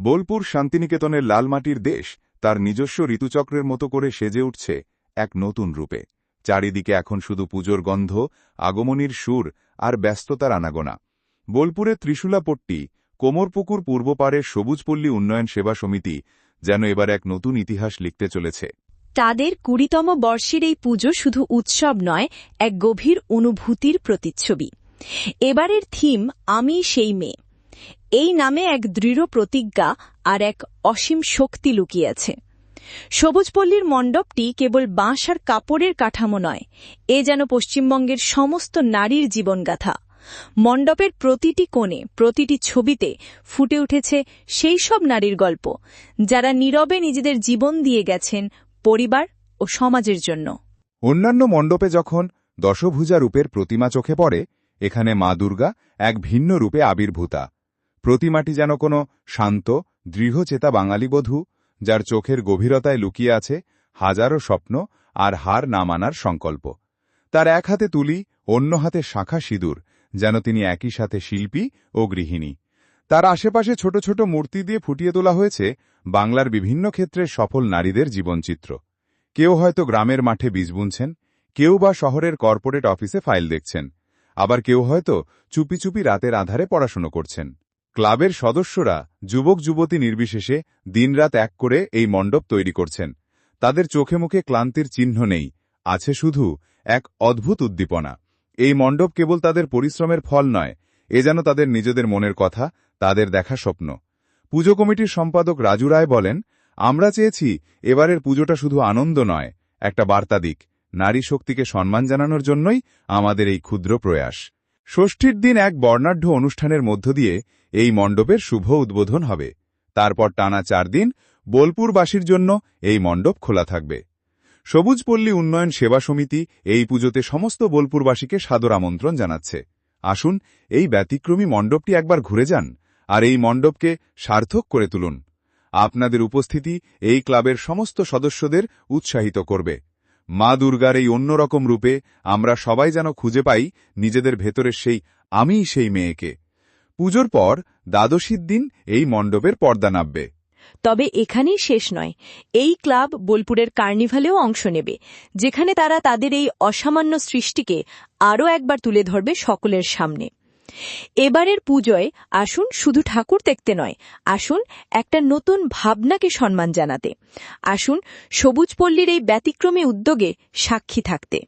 বোলপুর শান্তিনিকেতনের লালমাটির দেশ তার নিজস্ব ঋতুচক্রের মতো করে সেজে উঠছে এক নতুন রূপে। চারিদিকে এখন শুধু পুজোর গন্ধ, আগমনীর সুর আর ব্যস্ততার আনাগোনা। বোলপুরে ত্রিশূলাপট্টি কোমরপুকুর পূর্বপাড়ের সবুজপল্লী উন্নয়ন সেবা সমিতি যেন এবার এক নতুন ইতিহাস লিখতে চলেছে। তাদের কুড়িতম বর্ষের এই পুজো শুধু উৎসব নয়, এক গভীর অনুভূতির প্রতিচ্ছবি। এবারের থিম, আমি সেই মেয়ে। এই নামে এক দৃঢ় প্রতিজ্ঞা আর এক অসীম শক্তি লুকিয়ে আছে। সবুজপল্লীর মণ্ডপটি কেবল বাঁশ আর কাপড়ের কাঠামো নয়, এ যেন পশ্চিমবঙ্গের সমস্ত নারীর জীবনগাথা। মণ্ডপের প্রতিটি কোণে, প্রতিটি ছবিতে ফুটে উঠেছে সেই সব নারীর গল্প, যারা নীরবে নিজেদের জীবন দিয়ে গেছেন পরিবার ও সমাজের জন্য। অন্যান্য মণ্ডপে যখন দশভুজা রূপের প্রতিমা চোখে পড়ে, এখানে মা দুর্গা এক ভিন্ন রূপে আবির্ভূতা। প্রতিমাটি যেন কোনো শান্ত, দৃঢ়চেতা বাঙালি বধূ, যার চোখের গভীরতায় লুকিয়ে আছে হাজারো স্বপ্ন আর হার না মানার সংকল্প। তার এক হাতে তুলি, অন্য হাতে শাখা সিঁদুর, যেন তিনি একই সাথে শিল্পী ও গৃহিণী। তার আশেপাশে ছোট ছোট মূর্তি দিয়ে ফুটিয়ে তোলা হয়েছে বাংলার বিভিন্ন ক্ষেত্রের সফল নারীদের জীবনচিত্র। কেউ হয়তো গ্রামের মাঠে বীজ বুনছেন, কেউ বা শহরের কর্পোরেট অফিসে ফাইল দেখছেন, আবার কেউ হয়তো চুপি চুপি রাতের আধারে পড়াশুনো করছেন। ক্লাবের সদস্যরা যুবক যুবতী নির্বিশেষে দিনরাত এক করে এই মণ্ডপ তৈরি করছেন। তাদের চোখে মুখে ক্লান্তির চিহ্ন নেই, আছে শুধু এক অদ্ভুত উদ্দীপনা। এই মণ্ডপ কেবল তাদের পরিশ্রমের ফল নয়, এ যেন তাদের নিজেদের মনের কথা, তাদের দেখা স্বপ্ন। পুজো কমিটির সম্পাদক রাজু রায় বলেন, আমরা চেয়েছি এবারের পুজোটা শুধু আনন্দ নয়, একটা বার্তা দিক। নারী শক্তিকে সম্মান জানানোর জন্যই আমাদের এই ক্ষুদ্র প্রয়াস। ষষ্ঠীর দিন এক বর্ণাঢ্য অনুষ্ঠানের মধ্য দিয়ে এই মণ্ডপের শুভ উদ্বোধন হবে। তারপর টানা চার দিন বোলপুরবাসীর জন্য এই মণ্ডপ খোলা থাকবে। সবুজপল্লী উন্নয়ন সেবা সমিতি এই পুজোতে সমস্ত বোলপুরবাসীকে সাদর আমন্ত্রণ জানাচ্ছে। আসুন, এই ব্যতিক্রমী মণ্ডপটি একবার ঘুরে যান আর এই মণ্ডপকে সার্থক করে তুলুন। আপনাদের উপস্থিতি এই ক্লাবের সমস্ত সদস্যদের উৎসাহিত করবে। মা দুর্গার এই অন্যরকম রূপে আমরা সবাই যেন খুঁজে পাই নিজেদের ভেতরের সেই আমিই সেই মেয়েকে। পুজোর পর দ্বাদশীর দিন এই মণ্ডপের পর্দা নামবে। তবে এখানেই শেষ নয়। এই ক্লাব বোলপুরের কার্নিভালেও অংশ নেবে, যেখানে তারা তাদের এই অসামান্য সৃষ্টিকে আরও একবার তুলে ধরবে সকলের সামনে। এবারের পুজোয় আসুন শুধু ঠাকুর দেখতে নয়, আসুন একটা নতুন ভাবনাকে সম্মান জানাতে। আসুন সবুজ পল্লীর এই ব্যতিক্রমী উদ্যোগে সাক্ষী থাকতে।